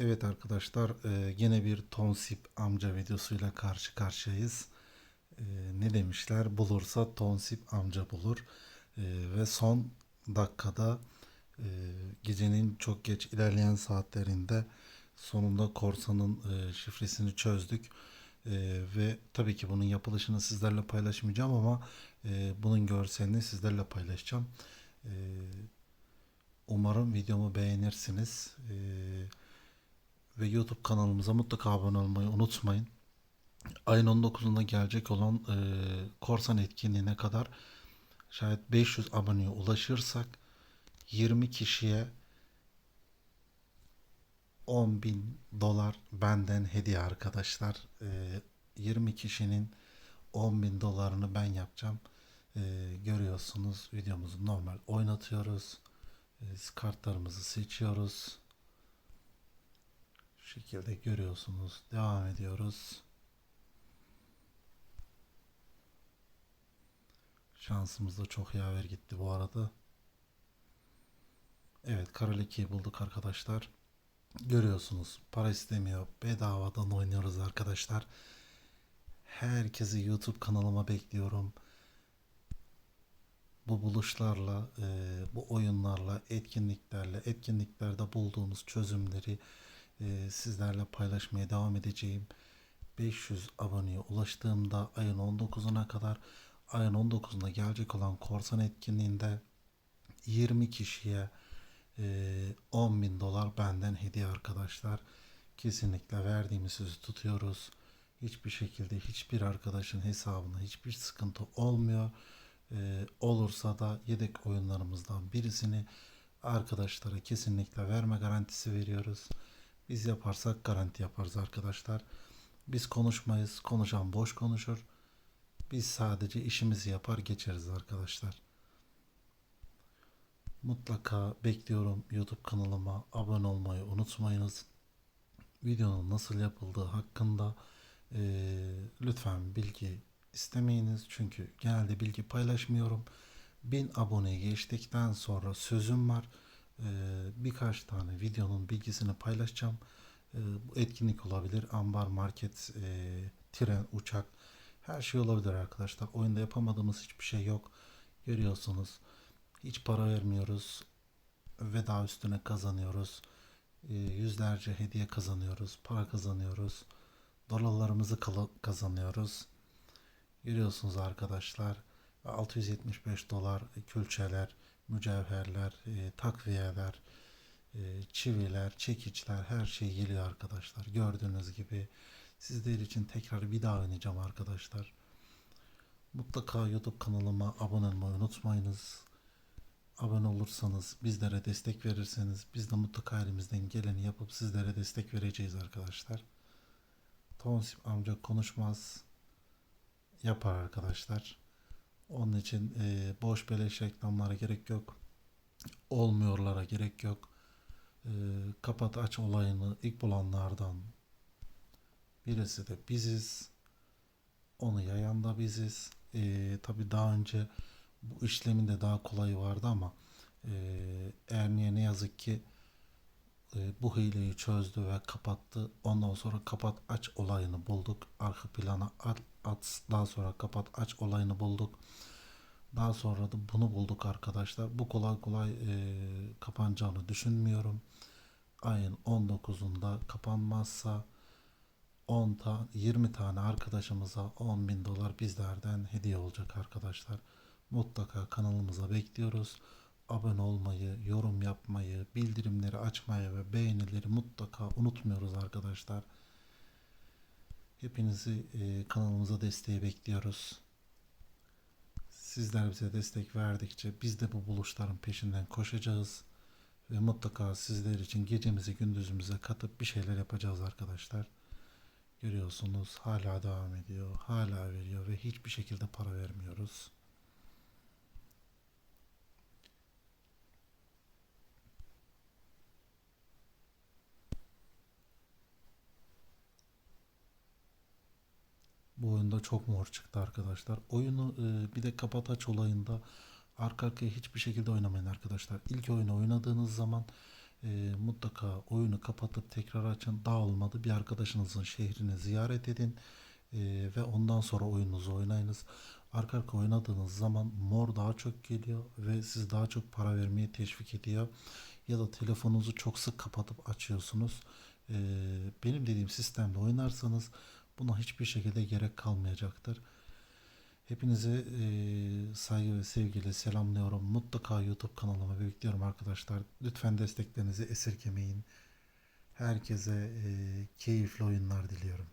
Evet arkadaşlar e, yine bir Tonsip amca videosuyla karşı karşıyayız. E, ne demişler? Bulursa Tonsip amca bulur. E, ve son dakikada e, gecenin çok geç ilerleyen saatlerinde sonunda korsanın e, şifresini çözdük. E, ve tabii ki bunun yapılışını sizlerle paylaşmayacağım ama e, bunun görselini sizlerle paylaşacağım. E, umarım videomu beğenirsiniz. E, ve YouTube kanalımıza mutlaka abone olmayı unutmayın. Ayın 19'unda gelecek olan e, korsan etkinliğine kadar şayet 500 aboneye ulaşırsak 20 kişiye 10 bin dolar benden hediye arkadaşlar. E, 20 kişinin 10 bin dolarını ben yapacağım. E, görüyorsunuz videomuzu normal oynatıyoruz. E, kartlarımızı seçiyoruz. Şekilde görüyorsunuz. Devam ediyoruz. Şansımız da çok yaver gitti bu arada. Evet Karaleki'yi bulduk arkadaşlar. Görüyorsunuz para istemiyor. Bedavadan oynuyoruz arkadaşlar. Herkesi YouTube kanalıma bekliyorum. Bu buluşlarla, e, bu oyunlarla, etkinliklerle, etkinliklerde bulduğumuz çözümleri e, sizlerle paylaşmaya devam edeceğim. 500 aboneye ulaştığımda ayın 19'una kadar ayın 19'unda gelecek olan korsan etkinliğinde 20 kişiye e, 10 bin dolar benden hediye arkadaşlar. Kesinlikle verdiğimiz sözü tutuyoruz. Hiçbir şekilde hiçbir arkadaşın hesabına hiçbir sıkıntı olmuyor. E, olursa da yedek oyunlarımızdan birisini arkadaşlara kesinlikle verme garantisi veriyoruz. Biz yaparsak garanti yaparız arkadaşlar. Biz konuşmayız. Konuşan boş konuşur. Biz sadece işimizi yapar geçeriz arkadaşlar. Mutlaka bekliyorum YouTube kanalıma abone olmayı unutmayınız. Videonun nasıl yapıldığı hakkında eee, lütfen bilgi istemeyiniz. Çünkü genelde bilgi paylaşmıyorum. 1000 aboneye geçtikten sonra sözüm var. Eee, birkaç tane videonun bilgisini paylaşacağım. Eee, bu etkinlik olabilir. Ambar, market, eee, tren, uçak her şey olabilir arkadaşlar. Oyunda yapamadığımız hiçbir şey yok. Görüyorsunuz. Hiç para vermiyoruz. Ve daha üstüne kazanıyoruz. Eee, yüzlerce hediye kazanıyoruz. Para kazanıyoruz. Dolarlarımızı kazanıyoruz. Görüyorsunuz arkadaşlar 675 dolar külçeler, mücevherler, e, takviyeler, e, çiviler, çekiçler her şey geliyor arkadaşlar. Gördüğünüz gibi sizler için tekrar bir daha oynayacağım arkadaşlar. Mutlaka YouTube kanalıma abone olmayı unutmayınız. Abone olursanız, bizlere destek verirseniz biz de mutlaka elimizden geleni yapıp sizlere destek vereceğiz arkadaşlar. Tonsip amca konuşmaz yapar arkadaşlar. Onun için e, boş beleş reklamlara gerek yok. Olmuyorlara gerek yok. E, kapat aç olayını ilk bulanlardan birisi de biziz. Onu yayan da biziz. E, Tabi daha önce bu işlemin de daha kolayı vardı ama e, Erniye ne yazık ki bu hileyi çözdü ve kapattı. Ondan sonra kapat aç olayını bulduk. Arka plana at, at daha sonra kapat aç olayını bulduk. Daha sonra da bunu bulduk arkadaşlar. Bu kolay kolay e, kapanacağını düşünmüyorum. Ayın 19'unda kapanmazsa 10 ta 20 tane arkadaşımıza 10 bin dolar bizlerden hediye olacak arkadaşlar. Mutlaka kanalımıza bekliyoruz. Abone olmayı, yorum yapmayı, bildirimleri açmayı ve beğenileri mutlaka unutmuyoruz arkadaşlar. Hepinizi e, kanalımıza desteği bekliyoruz. Sizler bize destek verdikçe biz de bu buluşların peşinden koşacağız. Ve mutlaka sizler için gecemizi gündüzümüze katıp bir şeyler yapacağız arkadaşlar. Görüyorsunuz hala devam ediyor, hala veriyor ve hiçbir şekilde para vermiyoruz. Bu oyunda çok mor çıktı arkadaşlar. Oyunu e, bir de kapataç olayında arka arkaya hiçbir şekilde oynamayın arkadaşlar. İlk oyunu oynadığınız zaman e, mutlaka oyunu kapatıp tekrar açın. Daha olmadı bir arkadaşınızın şehrini ziyaret edin e, ve ondan sonra oyununuzu oynayınız. Arka arka oynadığınız zaman mor daha çok geliyor ve siz daha çok para vermeye teşvik ediyor. Ya da telefonunuzu çok sık kapatıp açıyorsunuz. E, benim dediğim sistemde oynarsanız buna hiçbir şekilde gerek kalmayacaktır. Hepinizi e, saygı ve sevgiyle selamlıyorum. Mutlaka YouTube kanalıma bekliyorum arkadaşlar. Lütfen desteklerinizi esirgemeyin. Herkese e, keyifli oyunlar diliyorum.